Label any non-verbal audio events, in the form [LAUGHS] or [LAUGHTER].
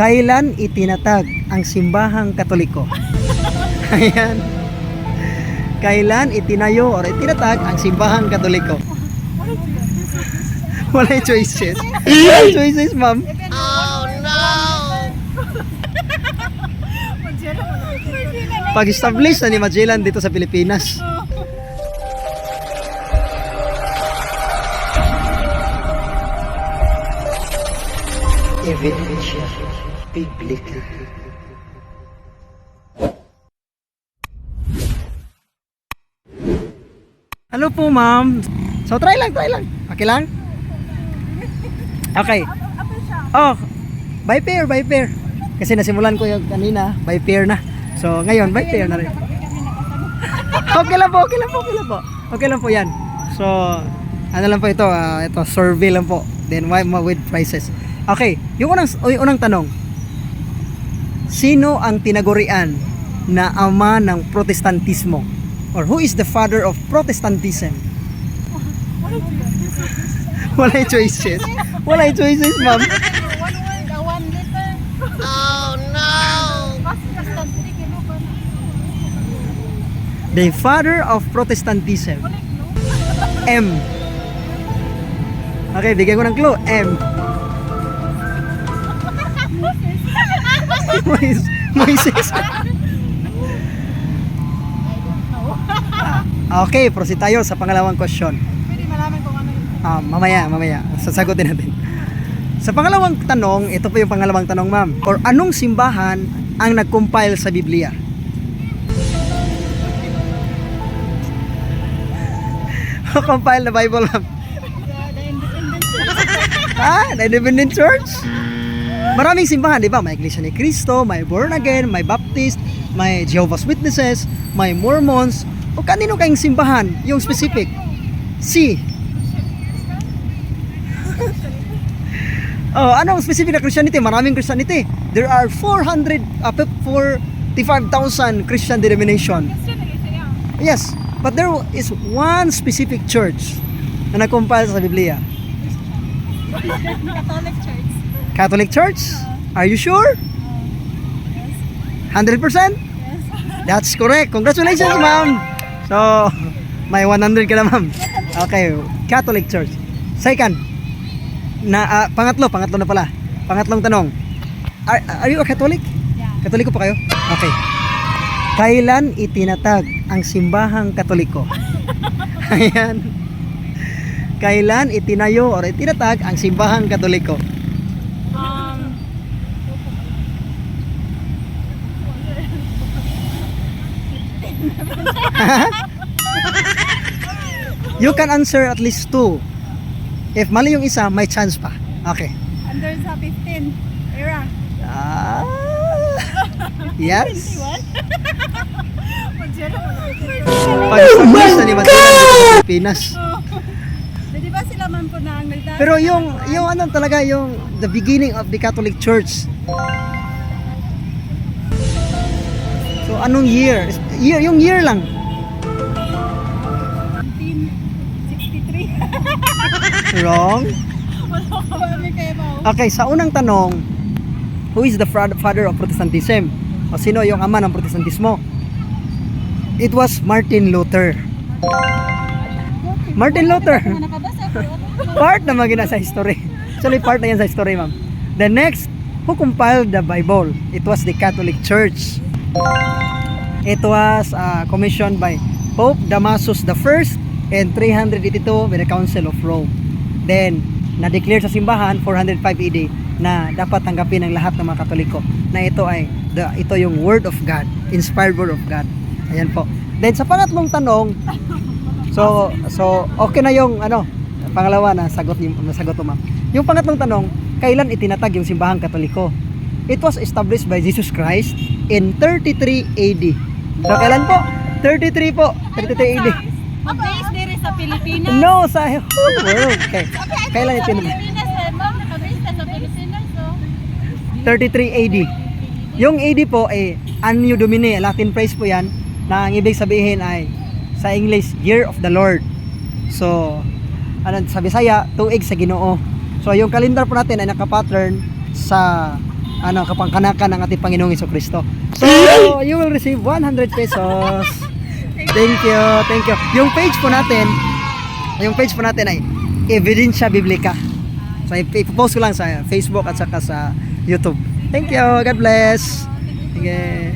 Kailan itinatag ang simbahang katoliko? [LAUGHS] Ayan. Kailan itinayo or itinatag ang simbahang katoliko? [LAUGHS] Wala choices. Wala choices, ma'am. Pag-establish na ni Magellan dito sa Pilipinas. Evidencia Biblica. Hello po, ma'am. So, try lang, try lang. Okay lang? Okay. Oh, by pair, by pair. Kasi nasimulan ko yung kanina, by pair na. So, ngayon, by pair na rin. okay lang po, okay lang po, okay lang po. Okay lang po yan. So, ano lang po ito, ah, ito, survey lang po. Then, why with prices. Okay, yung unang, yung unang tanong. Sino ang tinagurian na ama ng protestantismo? Or who is the father of Protestantism? Wala yung choices. Wala yung choices, ma'am. Oh no! The father of Protestantism. M. Okay, bigyan ko ng clue. M. Moises. Moises. [LAUGHS] Ah, okay, proceed tayo sa pangalawang question. Pwede malaman kung ano yung Ah, mamaya, mamaya. Sasagutin natin. Sa pangalawang tanong, ito po yung pangalawang tanong, ma'am. Or anong simbahan ang nag-compile sa Biblia? [LAUGHS] compile the Bible, ma'am. the, the independence. Ah, the Independent Church? Maraming simbahan, di ba? May Iglesia ni Cristo, may Born Again, may Baptist, may Jehovah's Witnesses, may Mormons. O kanino kayong simbahan? Yung specific. C. [LAUGHS] oh, anong specific na Christianity? Maraming Christianity. There are 400, uh, 45,000 Christian denomination. Yes, but there is one specific church na nag-compile sa Biblia. [LAUGHS] Catholic Church. Catholic Church? Are you sure? 100%? Yes. That's correct. Congratulations, ma'am. So, may 100 ka na, ma'am. Okay, Catholic Church. Second, na ah, pangatlo, pangatlo na pala. Pangatlong tanong. Are, are you a Catholic? Yeah. Katoliko pa kayo? Okay. Kailan itinatag ang simbahang katoliko? [LAUGHS] Ayan. Kailan itinayo or itinatag ang simbahang katoliko? [LAUGHS] You can answer at least two. If mali yung isa, may chance pa. Okay. under sa 15 era. Ah, [LAUGHS] yes. Mo [LAUGHS] Pag-establish na ni Magellan dito sa Pilipinas. Di ba sila man po na ang? Pero yung, yung ano talaga, yung the beginning of the Catholic Church. So, anong year? Year, yung year lang. [LAUGHS] Wrong. Okay, sa unang tanong, who is the father of Protestantism? O sino yung ama ng Protestantismo? It was Martin Luther. Martin Luther. Part naman gina sa history. Actually, part na yan sa history, ma'am. The next, who compiled the Bible? It was the Catholic Church. It was uh, commissioned by Pope Damasus I and 382 by the Council of Rome. Then, na-declare sa simbahan 405 AD na dapat tanggapin ng lahat ng mga Katoliko na ito ay the, ito yung Word of God, inspired Word of God. Ayan po. Then sa pangatlong tanong, so so okay na yung ano, pangalawa na sagot niyo nasagot mo ma'am. Yung pangatlong tanong, kailan itinatag yung simbahang Katoliko? It was established by Jesus Christ in 33 AD. So kailan po? 33 po. 33 AD. Sa Pilipinas. No, sa whole [LAUGHS] world. Okay. Kailan itinatag? Pilipinas eh, ma'am. Nakabase na sa Pilipinas, so. 33 AD. Yung AD po ay Anno Domini, Latin phrase po yan, na ang ibig sabihin ay sa English, Year of the Lord. So, ano, sa Bisaya, tuig sa Ginoo. So, yung calendar po natin ay nakapattern sa ano kapangkanakan ng ating Panginoong Hesus Kristo. So, you will receive 100 pesos. [LAUGHS] Thank you, thank you. Yung page po natin, yung page po natin ay Evidencia Biblica. So, ip- ipopost ko lang sa Facebook at saka sa YouTube. Thank you. God bless. Sige.